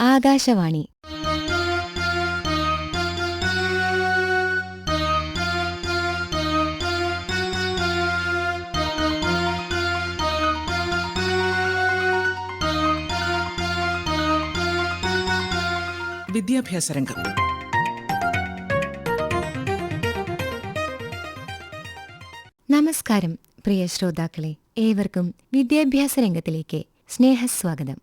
ആകാശവാണി. വിദ്യാഭ്യാസ രംഗം. നമസ്കാരം പ്രിയ ശ്രോതാക്കളെ. ഏവർക്കും വിദ്യാഭ്യാസ രംഗത്തിലേക്ക് സ്നേഹസ്വാഗതം.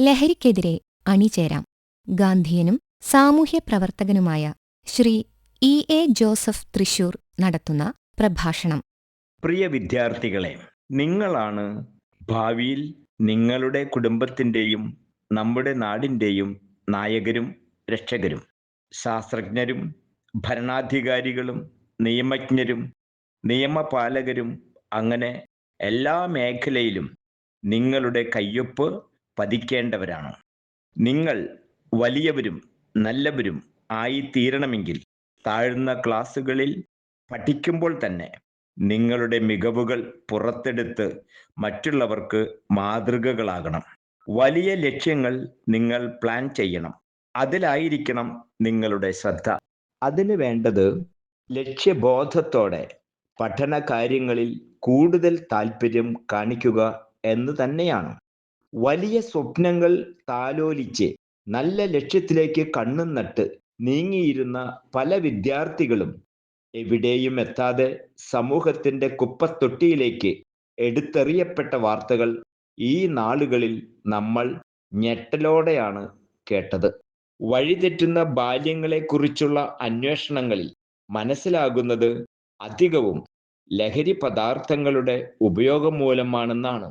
ലഹരിക്കെതിരെ അണിചേരാം. ഗാന്ധിയനും സാമൂഹ്യ പ്രവർത്തകനുമായ Shri E A Joseph Thrissur നടത്തുന്ന പ്രഭാഷണം. പ്രിയ വിദ്യാർത്ഥികളെ നിങ്ങളാണ് ഭാവിയിൽ നിങ്ങളുടെ കുടുംബത്തിന്റെയും നമ്മുടെ നാടിന്റെയും നായകരും രക്ഷകരും. ശാസ്ത്രജ്ഞരും ഭരണാധികാരികളും നിയമജ്ഞരും നിയമപാലകരും അങ്ങനെ എല്ലാ മേഖലയിലും നിങ്ങളുടെ കയ്യൊപ്പ് പതിക്കേണ്ടവരാണ്. നിങ്ങൾ വലിയവരും നല്ലവരും ആയിത്തീരണമെങ്കിൽ താഴ്ന്ന ക്ലാസ്സുകളിൽ പഠിക്കുമ്പോൾ തന്നെ നിങ്ങളുടെ മികവുകൾ പുറത്തെടുത്ത് മറ്റുള്ളവർക്ക് മാതൃകകളാകണം. വലിയ ലക്ഷ്യങ്ങൾ നിങ്ങൾ പ്ലാൻ ചെയ്യണം. അതിലായിരിക്കണം നിങ്ങളുടെ ശ്രദ്ധ. അതിന് വേണ്ടത് ലക്ഷ്യബോധത്തോടെ പഠന കാര്യങ്ങളിൽ കൂടുതൽ താല്പര്യം കാണിക്കുക എന്ന് തന്നെയാണ്. വലിയ സ്വപ്നങ്ങൾ താലോലിച്ച് നല്ല ലക്ഷ്യത്തിലേക്ക് കണ്ണും നട്ട് നീങ്ങിയിരുന്ന പല വിദ്യാർത്ഥികളും എവിടെയും എത്താതെ സമൂഹത്തിന്റെ കുപ്പത്തൊട്ടിയിലേക്ക് എടുത്തെറിയപ്പെട്ട വാർത്തകൾ ഈ നാളുകളിൽ നമ്മൾ ഞെട്ടലോടെയാണ് കേട്ടത്. വഴിതെറ്റുന്ന ബാല്യങ്ങളെക്കുറിച്ചുള്ള അന്വേഷണങ്ങളിൽ മനസ്സിലാകുന്നത് അധികവും ലഹരി പദാർത്ഥങ്ങളുടെ ഉപയോഗം മൂലമാണെന്നാണ്.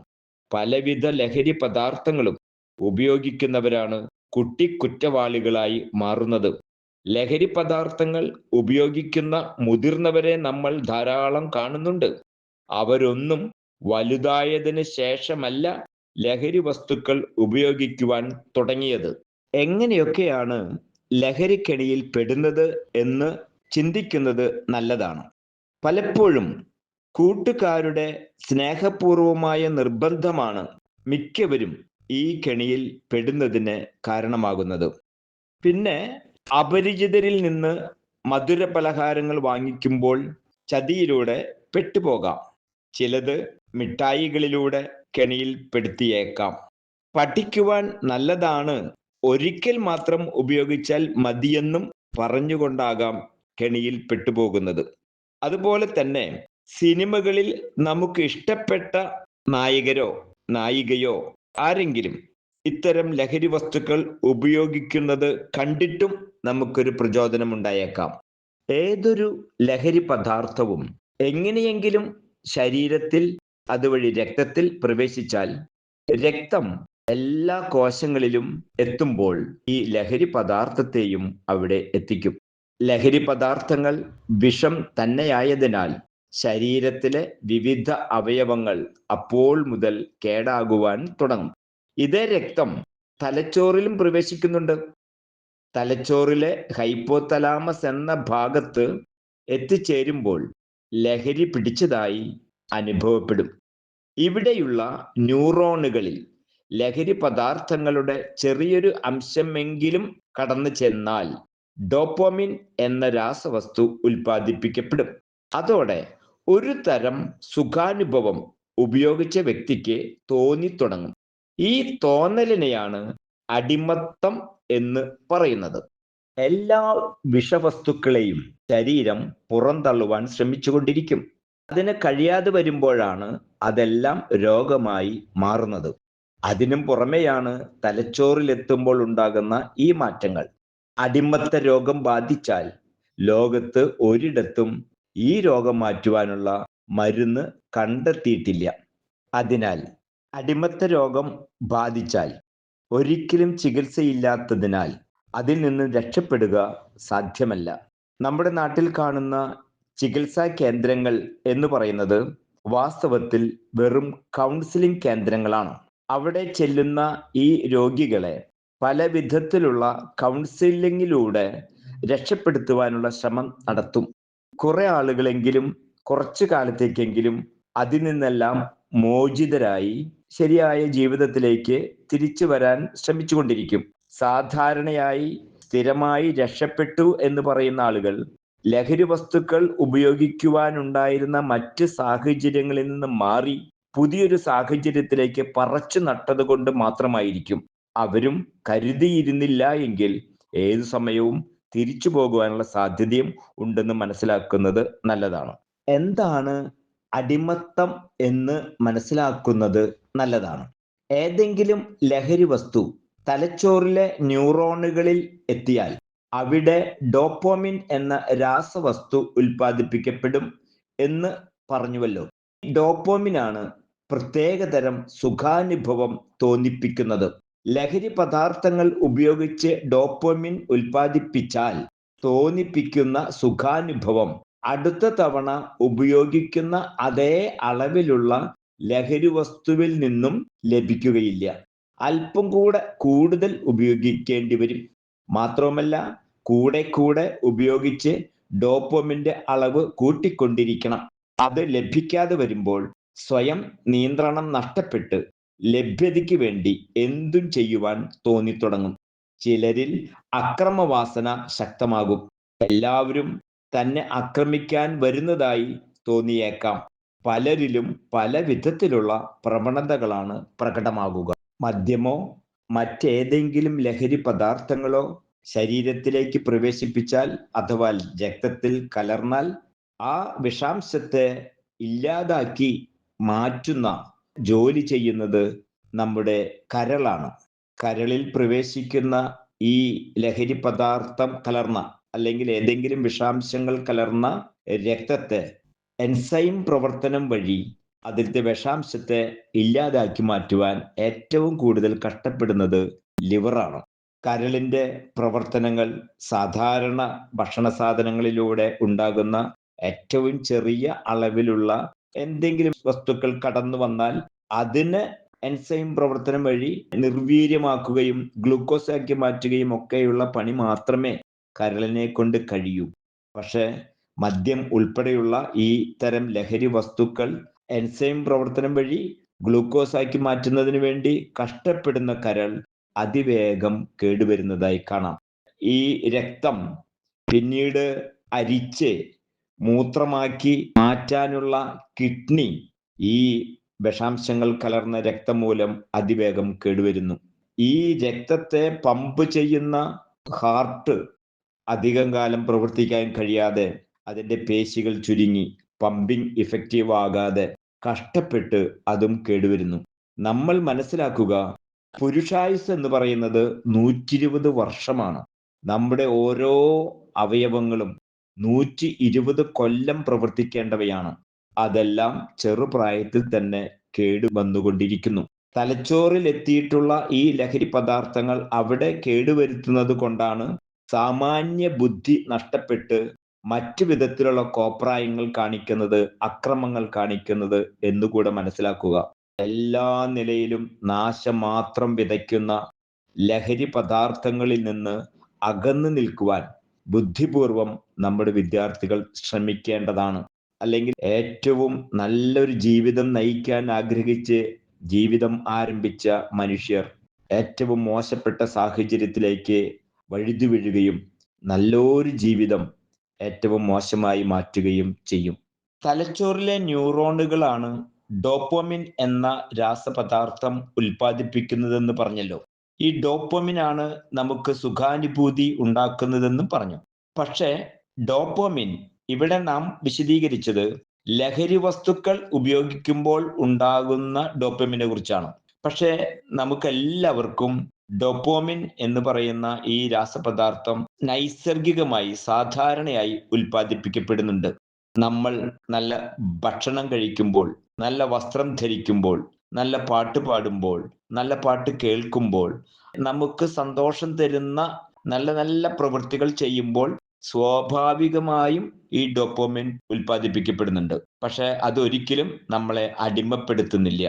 പലവിധ ലഹരി പദാർത്ഥങ്ങളും ഉപയോഗിക്കുന്നവരാണ് കുട്ടിക്കുറ്റവാളികളായി മാറുന്നത്. ലഹരി പദാർത്ഥങ്ങൾ ഉപയോഗിക്കുന്ന മുതിർന്നവരെ നമ്മൾ ധാരാളം കാണുന്നുണ്ട്. അവരൊന്നും വലുതായതിന് ശേഷമല്ല ലഹരി വസ്തുക്കൾ ഉപയോഗിക്കുവാൻ തുടങ്ങിയത്. എങ്ങനെയൊക്കെയാണ് ലഹരിക്കെണിയിൽ പെടുന്നത് എന്ന് ചിന്തിക്കുന്നത് നല്ലതാണ്. പലപ്പോഴും കൂട്ടുകാരുടെ സ്നേഹപൂർവമായ നിർബന്ധമാണ് മിക്കവരും ഈ കെണിയിൽ പെടുന്നതിന് കാരണമാകുന്നത്. പിന്നെ അപരിചിതരിൽ നിന്ന് മധുര പലഹാരങ്ങൾ വാങ്ങിക്കുമ്പോൾ ചതിയിലൂടെ പെട്ടുപോകാം. ചിലത് മിഠായികളിലൂടെ കെണിയിൽ പെടുത്തിയേക്കാം. പഠിക്കുവാൻ നല്ലതാണ് ഒരിക്കൽ മാത്രം ഉപയോഗിച്ചാൽ മതിയെന്നും പറഞ്ഞുകൊണ്ടാകാം കെണിയിൽ പെട്ടുപോകുന്നത്. അതുപോലെ തന്നെ സിനിമകളിൽ നമുക്ക് ഇഷ്ടപ്പെട്ട നായകരോ നായികയോ ആരെങ്കിലും ഇത്തരം ലഹരി വസ്തുക്കൾ ഉപയോഗിക്കുന്നത് കണ്ടിട്ടും നമുക്കൊരു പ്രചോദനം ഉണ്ടായേക്കാം ഏതൊരു ലഹരി പദാർത്ഥവും എങ്ങനെയെങ്കിലും ശരീരത്തിൽ അതുവഴി രക്തത്തിൽ പ്രവേശിച്ചാൽ രക്തം എല്ലാ കോശങ്ങളിലും എത്തുമ്പോൾ ഈ ലഹരി പദാർത്ഥത്തെയും അവിടെ എത്തിക്കും. ലഹരി പദാർത്ഥങ്ങൾ വിഷം തന്നെയായതിനാൽ ശരീരത്തിലെ വിവിധ അവയവങ്ങൾ അപ്പോൾ മുതൽ കേടാകുവാൻ തുടങ്ങും. ഇതേ രക്തം തലച്ചോറിലും പ്രവേശിക്കുന്നുണ്ട്. തലച്ചോറിലെ ഹൈപ്പോതലാമസ് എന്ന ഭാഗത്ത് എത്തിച്ചേരുമ്പോൾ ലഹരി പിടിച്ചതായി അനുഭവപ്പെടും. ഇവിടെയുള്ള ന്യൂറോണുകളിൽ ലഹരി പദാർത്ഥങ്ങളുടെ ചെറിയൊരു അംശമെങ്കിലും കടന്നു ചെന്നാൽ ഡോപ്പോമിൻ എന്ന രാസവസ്തു ഉൽപ്പാദിപ്പിക്കപ്പെടും. അതോടെ ഒരു തരം സുഖാനുഭവം ഉപയോഗിച്ച വ്യക്തിക്ക് തോന്നിത്തുടങ്ങും. ഈ തോന്നലിനെയാണ് അടിമത്തം എന്ന് പറയുന്നത്. എല്ലാ വിഷവസ്തുക്കളെയും ശരീരം പുറന്തള്ളുവാൻ ശ്രമിച്ചുകൊണ്ടിരിക്കും. അതിന് കഴിയാതെ വരുമ്പോഴാണ് അതെല്ലാം രോഗമായി മാറുന്നത്. അതിനും പുറമെയാണ് തലച്ചോറിലെത്തുമ്പോൾ ഉണ്ടാകുന്ന ഈ മാറ്റങ്ങൾ. അടിമത്ത രോഗം ബാധിച്ചാൽ ലോകത്ത് ഒരിടത്തും ഈ രോഗം മാറ്റുവാനുള്ള മരുന്ന് കണ്ടെത്തിയിട്ടില്ല. അതിനാൽ അടിമത്ത രോഗം ബാധിച്ചാൽ ഒരിക്കലും ചികിത്സയില്ലാത്തതിനാൽ അതിൽ നിന്ന് രക്ഷപ്പെടുക സാധ്യമല്ല. നമ്മുടെ നാട്ടിൽ കാണുന്ന ചികിത്സാ കേന്ദ്രങ്ങൾ എന്ന് പറയുന്നത് വാസ്തവത്തിൽ വെറും കൗൺസിലിംഗ് കേന്ദ്രങ്ങളാണ്. അവിടെ ചെല്ലുന്ന ഈ രോഗികളെ പല വിധത്തിലുള്ള കൗൺസിലിങ്ങിലൂടെ രക്ഷപ്പെടുത്തുവാനുള്ള ശ്രമം നടത്തും. കുറെ ആളുകളെങ്കിലും കുറച്ചു കാലത്തേക്കെങ്കിലും അതിൽ നിന്നെല്ലാം മോചിതരായി ശരിയായ ജീവിതത്തിലേക്ക് തിരിച്ചു വരാൻ ശ്രമിച്ചുകൊണ്ടിരിക്കും. സാധാരണയായി സ്ഥിരമായി രക്ഷപ്പെട്ടു എന്ന് പറയുന്ന ആളുകൾ ലഹരി വസ്തുക്കൾ ഉപയോഗിക്കുവാനുണ്ടായിരുന്ന മറ്റ് സാഹചര്യങ്ങളിൽ നിന്ന് മാറി പുതിയൊരു സാഹചര്യത്തിലേക്ക് പറച്ചു നട്ടത് കൊണ്ട് മാത്രമായിരിക്കും. അവരും കരുതിയിരുന്നില്ല എങ്കിൽ ഏതു സമയവും തിരിച്ചു പോകുവാനുള്ള സാധ്യതയും ഉണ്ടെന്ന് മനസ്സിലാക്കുന്നത് നല്ലതാണ്. എന്താണ് അടിമത്തം എന്ന് മനസ്സിലാക്കുന്നത് നല്ലതാണ്? ഏതെങ്കിലും ലഹരി വസ്തു തലച്ചോറിലെ ന്യൂറോണുകളിൽ എത്തിയാൽ അവിടെ ഡോപ്പോമിൻ എന്ന രാസവസ്തു ഉൽപ്പാദിപ്പിക്കപ്പെടും എന്ന് പറഞ്ഞുവല്ലോ. ഡോപ്പോമിനാണ് പ്രത്യേകതരം സുഖാനുഭവം തോന്നിപ്പിക്കുന്നത്. ലഹരി പദാർത്ഥങ്ങൾ ഉപയോഗിച്ച് ഡോപ്പോമിൻ ഉൽപ്പാദിപ്പിച്ചാൽ തോന്നിപ്പിക്കുന്ന സുഖാനുഭവം. അടുത്ത തവണ ഉപയോഗിക്കുന്ന അതേ അളവിലുള്ള ലഹരി വസ്തുവിൽ നിന്നും ലഭിക്കുകയില്ല. അല്പം കൂടെ കൂടുതൽ ഉപയോഗിക്കേണ്ടി വരും. മാത്രവുമല്ല കൂടെ കൂടെ ഉപയോഗിച്ച് ഡോപ്പോമിന്റെ അളവ് കൂട്ടിക്കൊണ്ടിരിക്കണം. അത് ലഭിക്കാതെ വരുമ്പോൾ സ്വയം നിയന്ത്രണം നഷ്ടപ്പെട്ട് ലഭ്യതയ്ക്ക് വേണ്ടി എന്തും ചെയ്യുവാൻ തോന്നിത്തുടങ്ങും. ചിലരിൽ അക്രമവാസന ശക്തമാകും. എല്ലാവരും തന്നെ ആക്രമിക്കാൻ വരുന്നതായി തോന്നിയേക്കാം. പലരിലും പല വിധത്തിലുള്ള പ്രവണതകളാണ് പ്രകടമാകുക. മദ്യമോ മറ്റേതെങ്കിലും ലഹരി പദാർത്ഥങ്ങളോ ശരീരത്തിലേക്ക് പ്രവേശിപ്പിച്ചാൽ അഥവാ രക്തത്തിൽ കലർന്നാൽ ആ വിഷാംശത്തെ ഇല്ലാതാക്കി മാറ്റുന്ന ജോലി ചെയ്യുന്നത് നമ്മുടെ കരളാണ്. കരളിൽ പ്രവേശിക്കുന്ന ഈ ലഹരി പദാർത്ഥം കലർന്ന അല്ലെങ്കിൽ ഏതെങ്കിലും വിഷാംശങ്ങൾ കലർന്ന രക്തത്തെ എൻസൈം പ്രവർത്തനം വഴി അതിലത്തെ വിഷാംശത്തെ ഇല്ലാതാക്കി മാറ്റുവാൻ ഏറ്റവും കൂടുതൽ കഷ്ടപ്പെടുന്നത് ലിവറാണ്. കരളിന്റെ പ്രവർത്തനങ്ങൾ സാധാരണ ഭക്ഷണ സാധനങ്ങളിലൂടെ ഉണ്ടാകുന്ന ഏറ്റവും ചെറിയ അളവിലുള്ള എന്തെങ്കിലും വസ്തുക്കൾ കടന്നു വന്നാൽ അതിന് എൻസൈം പ്രവർത്തനം വഴി നിർവീര്യമാക്കുകയും ഗ്ലൂക്കോസ് ആക്കി മാറ്റുകയും ഒക്കെയുള്ള പണി മാത്രമേ കരളിനെ കൊണ്ട് കഴിയൂ. പക്ഷേ മദ്യം ഉൾപ്പെടെയുള്ള ഈ തരം ലഹരി വസ്തുക്കൾ എൻസൈം പ്രവർത്തനം വഴി ഗ്ലൂക്കോസ് ആക്കി മാറ്റുന്നതിന് വേണ്ടി കഷ്ടപ്പെടുന്ന കരൾ അതിവേഗം കേടുവരുന്നതായി കാണാം. ഈ രക്തം പിന്നീട് അരിച്ച് മൂത്രമാക്കി മാറ്റാനുള്ള കിഡ്നി ഈ വിഷാംശങ്ങൾ കലർന്ന രക്തം മൂലം അതിവേഗം കേടുവരുന്നു. ഈ രക്തത്തെ പമ്പ് ചെയ്യുന്ന ഹാർട്ട് അധികം കാലം പ്രവർത്തിക്കാൻ കഴിയാതെ അതിന്റെ പേശികൾ ചുരുങ്ങി പമ്പിംഗ് ഇഫക്റ്റീവ് ആകാതെ കഷ്ടപ്പെട്ട് അതും കേടുവരുന്നു. നമ്മൾ മനസ്സിലാക്കുക പുരുഷായുസ് എന്ന് പറയുന്നത് നൂറ്റി ഇരുപത് വർഷമാണ്. നമ്മുടെ ഓരോ അവയവങ്ങളും നൂറ്റി ഇരുപത് കൊല്ലം പ്രവർത്തിക്കേണ്ടവയാണ്. അതെല്ലാം ചെറുപ്രായത്തിൽ തന്നെ കേടു വന്നുകൊണ്ടിരിക്കുന്നു. തലച്ചോറിൽ എത്തിയിട്ടുള്ള ഈ ലഹരി പദാർത്ഥങ്ങൾ അവിടെ കേടുവരുത്തുന്നത് കൊണ്ടാണ് സാമാന്യ ബുദ്ധി നഷ്ടപ്പെട്ട് മറ്റു വിധത്തിലുള്ള കോപ്രായങ്ങൾ കാണിക്കുന്നത് അക്രമങ്ങൾ കാണിക്കുന്നത് എന്നുകൂടെ മനസ്സിലാക്കുക. എല്ലാ നിലയിലും നാശം മാത്രം വിതയ്ക്കുന്ന ലഹരി പദാർത്ഥങ്ങളിൽ നിന്ന് അകന്നു നിൽക്കുവാൻ ബുദ്ധിപൂർവം നമ്മുടെ വിദ്യാർത്ഥികൾ ശ്രമിക്കേണ്ടതാണ്. അല്ലെങ്കിൽ ഏറ്റവും നല്ലൊരു ജീവിതം നയിക്കാൻ ആഗ്രഹിച്ച് ജീവിതം ആരംഭിച്ച മനുഷ്യർ ഏറ്റവും മോശപ്പെട്ട സാഹചര്യത്തിലേക്ക് വഴുതി വീഴുകയും നല്ലൊരു ജീവിതം ഏറ്റവും മോശമായി മാറ്റുകയും ചെയ്യും. തലച്ചോറിലെ ന്യൂറോണുകളാണ് ഡോപ്പോമിൻ എന്ന രാസപദാർത്ഥം ഉൽപ്പാദിപ്പിക്കുന്നതെന്ന് പറഞ്ഞല്ലോ. ഈ ഡോപ്പോമിൻ ആണ് നമുക്ക് സുഖാനുഭൂതി ഉണ്ടാക്കുന്നതെന്നും പറഞ്ഞു. പക്ഷേ ഡോപ്പോമിൻ ഇവിടെ നാം വിശദീകരിച്ചത് ലഹരി വസ്തുക്കൾ ഉപയോഗിക്കുമ്പോൾ ഉണ്ടാകുന്ന ഡോപ്പോമിനെ കുറിച്ചാണ്. പക്ഷേ നമുക്കെല്ലാവർക്കും ഡോപ്പോമിൻ എന്ന് പറയുന്ന ഈ രാസപദാർത്ഥം നൈസർഗികമായി സാധാരണയായി ഉൽപ്പാദിപ്പിക്കപ്പെടുന്നുണ്ട്. നമ്മൾ നല്ല ഭക്ഷണം കഴിക്കുമ്പോൾ നല്ല വസ്ത്രം ധരിക്കുമ്പോൾ നല്ല പാട്ട് പാടുമ്പോൾ നല്ല പാട്ട് കേൾക്കുമ്പോൾ നമുക്ക് സന്തോഷം തരുന്ന നല്ല നല്ല പ്രവൃത്തികൾ ചെയ്യുമ്പോൾ സ്വാഭാവികമായും ഈ ഡോപ്പോമിൻ ഉൽപ്പാദിപ്പിക്കപ്പെടുന്നുണ്ട്. പക്ഷെ അതൊരിക്കലും നമ്മളെ അടിമപ്പെടുത്തുന്നില്ല.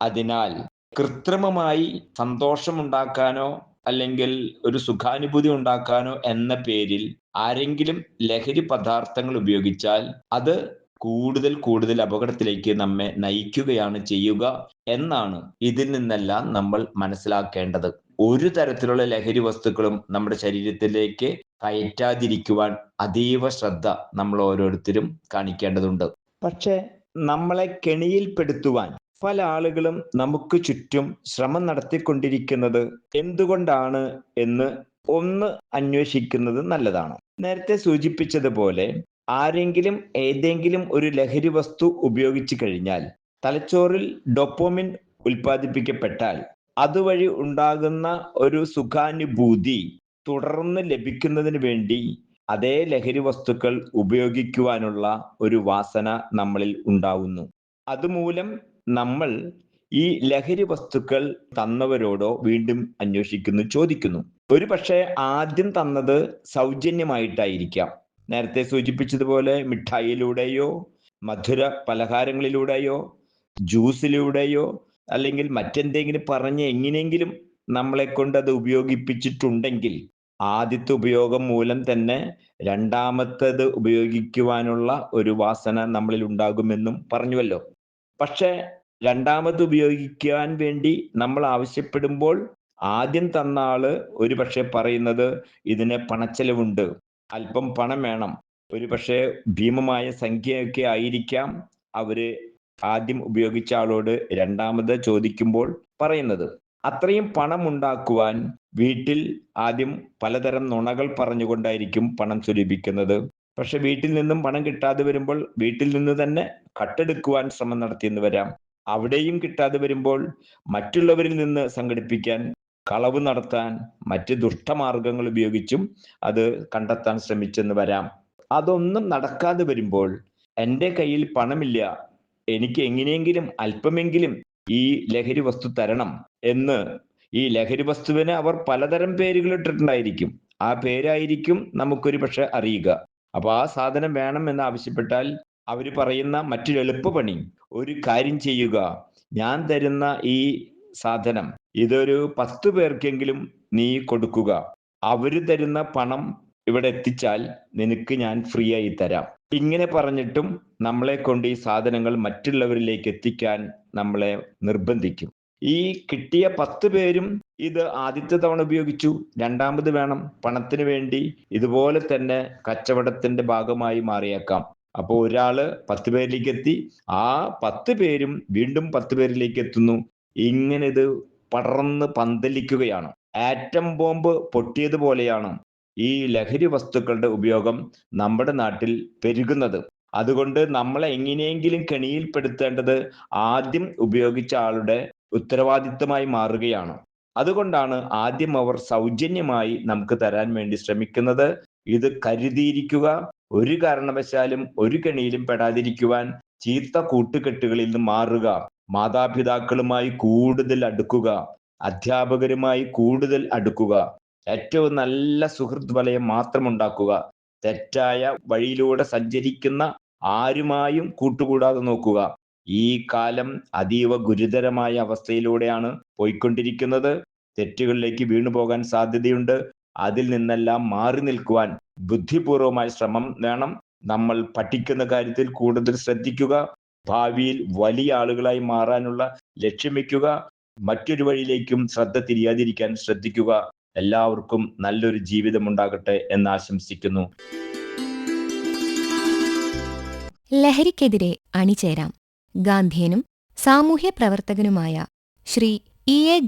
അതിനാൽ കൃത്രിമമായി സന്തോഷമുണ്ടാക്കാനോ അല്ലെങ്കിൽ ഒരു സുഖാനുഭൂതി ഉണ്ടാക്കാനോ എന്ന പേരിൽ ആരെങ്കിലും ലഹരി പദാർത്ഥങ്ങൾ ഉപയോഗിച്ചാൽ അത് കൂടുതൽ കൂടുതൽ അപകടത്തിലേക്ക് നമ്മെ നയിക്കുകയാണ് ചെയ്യുക. എന്നാണ് ഇതിൽ നിന്നെല്ലാം നമ്മൾ മനസ്സിലാക്കേണ്ടത്. ഒരു തരത്തിലുള്ള ലഹരി വസ്തുക്കളും നമ്മുടെ ശരീരത്തിലേക്ക് കയറ്റാതിരിക്കുവാൻ അതീവ ശ്രദ്ധ നമ്മൾ ഓരോരുത്തരും കാണിക്കേണ്ടതുണ്ട്. പക്ഷേ നമ്മളെ കെണിയിൽപ്പെടുത്തുവാൻ പല ആളുകളും നമുക്ക് ചുറ്റും ശ്രമം നടത്തിക്കൊണ്ടിരിക്കുന്നത് എന്തുകൊണ്ടാണ് എന്ന് ഒന്ന് അന്വേഷിക്കുന്നത് നല്ലതാണ്. നേരത്തെ സൂചിപ്പിച്ചതുപോലെ ആരെങ്കിലും ഏതെങ്കിലും ഒരു ലഹരി വസ്തു ഉപയോഗിച്ചു കഴിഞ്ഞാൽ തലച്ചോറിൽ ഡൊപ്പോമിൻ ഉൽപ്പാദിപ്പിക്കപ്പെട്ടാൽ അതുവഴി ഉണ്ടാകുന്ന ഒരു സുഖാനുഭൂതി തുടർന്ന് ലഭിക്കുന്നതിന് വേണ്ടി അതേ ലഹരി വസ്തുക്കൾ ഉപയോഗിക്കുവാനുള്ള ഒരു വാസന നമ്മളിൽ ഉണ്ടാവുന്നു. അതുമൂലം നമ്മൾ ഈ ലഹരി വസ്തുക്കൾ തന്നവരോടോ വീണ്ടും അന്വേഷിക്കുന്നു ചോദിക്കുന്നു. ഒരു പക്ഷേ ആദ്യം തന്നത് സൗജന്യമായിട്ടായിരിക്കാം. നേരത്തെ സൂചിപ്പിച്ചതുപോലെ മിഠായിലൂടെയോ മധുര പലഹാരങ്ങളിലൂടെയോ ജ്യൂസിലൂടെയോ അല്ലെങ്കിൽ മറ്റെന്തെങ്കിലും പറഞ്ഞ് എങ്ങനെയെങ്കിലും നമ്മളെ കൊണ്ട് അത് ഉപയോഗിപ്പിച്ചിട്ടുണ്ടെങ്കിൽ ആദ്യത്തെ ഉപയോഗം മൂലം തന്നെ രണ്ടാമത്തത് ഉപയോഗിക്കുവാനുള്ള ഒരു വാസന നമ്മളിൽ ഉണ്ടാകുമെന്നും പറഞ്ഞുവല്ലോ. പക്ഷെ രണ്ടാമത് ഉപയോഗിക്കാൻ വേണ്ടി നമ്മൾ ആവശ്യപ്പെടുമ്പോൾ ആദ്യം തന്ന ആൾ ഒരു പക്ഷെ പറയുന്നത് ഇതിന് പണച്ചെലവുണ്ട്. അല്പം പണം വേണം. ഒരു പക്ഷേ ഭീമമായ സംഖ്യയൊക്കെ ആയിരിക്കാം അവർ ആദ്യം ഉപയോഗിച്ച ആളോട് രണ്ടാമത് ചോദിക്കുമ്പോൾ പറയുന്നത്. അത്രയും പണം ഉണ്ടാക്കുവാൻ വീട്ടിൽ ആദ്യം പലതരം നുണകൾ പറഞ്ഞുകൊണ്ടായിരിക്കും പണം സ്വരൂപിക്കുന്നത്. പക്ഷെ വീട്ടിൽ നിന്നും പണം കിട്ടാതെ വരുമ്പോൾ വീട്ടിൽ നിന്ന് തന്നെ കട്ടെടുക്കുവാൻ ശ്രമം നടത്തിയെന്ന് വരാം. അവിടെയും കിട്ടാതെ വരുമ്പോൾ മറ്റുള്ളവരിൽ നിന്ന് സംഘടിപ്പിക്കാൻ കളവ് നടത്താൻ മറ്റ് ദുഷ്ടമാർഗങ്ങൾ ഉപയോഗിച്ചും അത് കണ്ടെത്താൻ ശ്രമിച്ചെന്ന് വരാം. അതൊന്നും നടക്കാതെ വരുമ്പോൾ എന്റെ കയ്യിൽ പണമില്ല. എനിക്ക് എങ്ങനെയെങ്കിലും അല്പമെങ്കിലും ഈ ലഹരി വസ്തു തരണം എന്ന് ഈ ലഹരി വസ്തുവിന് അവർ പലതരം പേരുകൾ ഇട്ടിട്ടുണ്ടായിരിക്കും. ആ പേരായിരിക്കും നമുക്കൊരു പക്ഷെ അറിയുക. അപ്പൊ ആ സാധനം വേണം എന്ന് ആവശ്യപ്പെട്ടാൽ അവർ പറയുന്ന മറ്റൊരു എളുപ്പപണി ഒരു കാര്യം ചെയ്യുക. ഞാൻ തരുന്ന ഈ സാധനം ഇതൊരു പത്ത് പേർക്കെങ്കിലും നീ കൊടുക്കുക. അവർ തരുന്ന പണം ഇവിടെ എത്തിച്ചാൽ നിനക്ക് ഞാൻ ഫ്രീ ആയി തരാം. ഇങ്ങനെ പറഞ്ഞിട്ടും നമ്മളെ കൊണ്ട് ഈ സാധനങ്ങൾ മറ്റുള്ളവരിലേക്ക് എത്തിക്കാൻ നമ്മളെ നിർബന്ധിക്കും. ഈ കിട്ടിയ പത്ത് പേരും ഇത് ആദ്യത്തെ തവണ ഉപയോഗിച്ചു. രണ്ടാമത് വേണം പണത്തിന് വേണ്ടി ഇതുപോലെ തന്നെ കച്ചവടത്തിന്റെ ഭാഗമായി മാറിയേക്കാം. അപ്പോൾ ഒരാൾ പത്ത് പേരിലേക്ക് എത്തി. ആ പത്ത് പേരും വീണ്ടും പത്ത് പേരിലേക്ക് എത്തുന്നു. ഇങ്ങനെ ഇത് പടർന്ന് പന്തലിക്കുകയാണ്. Atom bomb പൊട്ടിയതുപോലെയാണ്. ഈ ലഹരി വസ്തുക്കളുടെ ഉപയോഗം നമ്മുടെ നാട്ടിൽ പെരുകുന്നത്. അതുകൊണ്ട് നമ്മളെ എങ്ങനെയെങ്കിലും കെണിയിൽപ്പെടുത്തേണ്ടത് ആദ്യം ഉപയോഗിച്ച ആളുടെ ഉത്തരവാദിത്തമായി മാറുകയാണ്. അതുകൊണ്ടാണ് ആദ്യം അവർ സൗജന്യമായി നമുക്ക് തരാൻ വേണ്ടി ശ്രമിക്കുന്നത്. ഇത് കരുതിയിരിക്കുക ഒരു കാരണവശാലും ഒരു കെണിയിലും പെടാതിരിക്കുവാൻ ചീത്ത കൂട്ടുകെട്ടുകളിൽ നിന്ന് മാറുക മാതാപിതാക്കളുമായി കൂടുതൽ അടുക്കുക അധ്യാപകരുമായി കൂടുതൽ അടുക്കുക ഏറ്റവും നല്ല സുഹൃത് വലയം മാത്രം ഉണ്ടാക്കുക തെറ്റായ വഴിയിലൂടെ സഞ്ചരിക്കുന്ന ആരുമായും കൂട്ടുകൂടാതെ നോക്കുക. ഈ കാലം അതീവ ഗുരുതരമായ അവസ്ഥയിലൂടെയാണ് പോയിക്കൊണ്ടിരിക്കുന്നത്. തെറ്റുകളിലേക്ക് വീണു പോകാൻ സാധ്യതയുണ്ട്. അതിൽ നിന്നെല്ലാം മാറി നിൽക്കുവാൻ ബുദ്ധിപൂർവമായ ശ്രമം വേണം. നമ്മൾ പഠിക്കുന്ന കാര്യത്തിൽ കൂടുതൽ ശ്രദ്ധിക്കുക. ഭാവിയിൽ വലിയ ആളുകളായി മാറാനുള്ള ലക്ഷ്യം വയ്ക്കുക. മറ്റൊരു വഴിയിലേക്കും ശ്രദ്ധ തിരിയാതിരിക്കാൻ ശ്രദ്ധിക്കുക. എല്ലാവർക്കും നല്ലൊരു ജീവിതം ഉണ്ടാകട്ടെ എന്ന് ആശംസിക്കുന്നു. ലഹരിക്കെതിരെ അണിചേരാം. ഗാന്ധിയനും സാമൂഹ്യ പ്രവർത്തകനുമായ ശ്രീ ഇ എ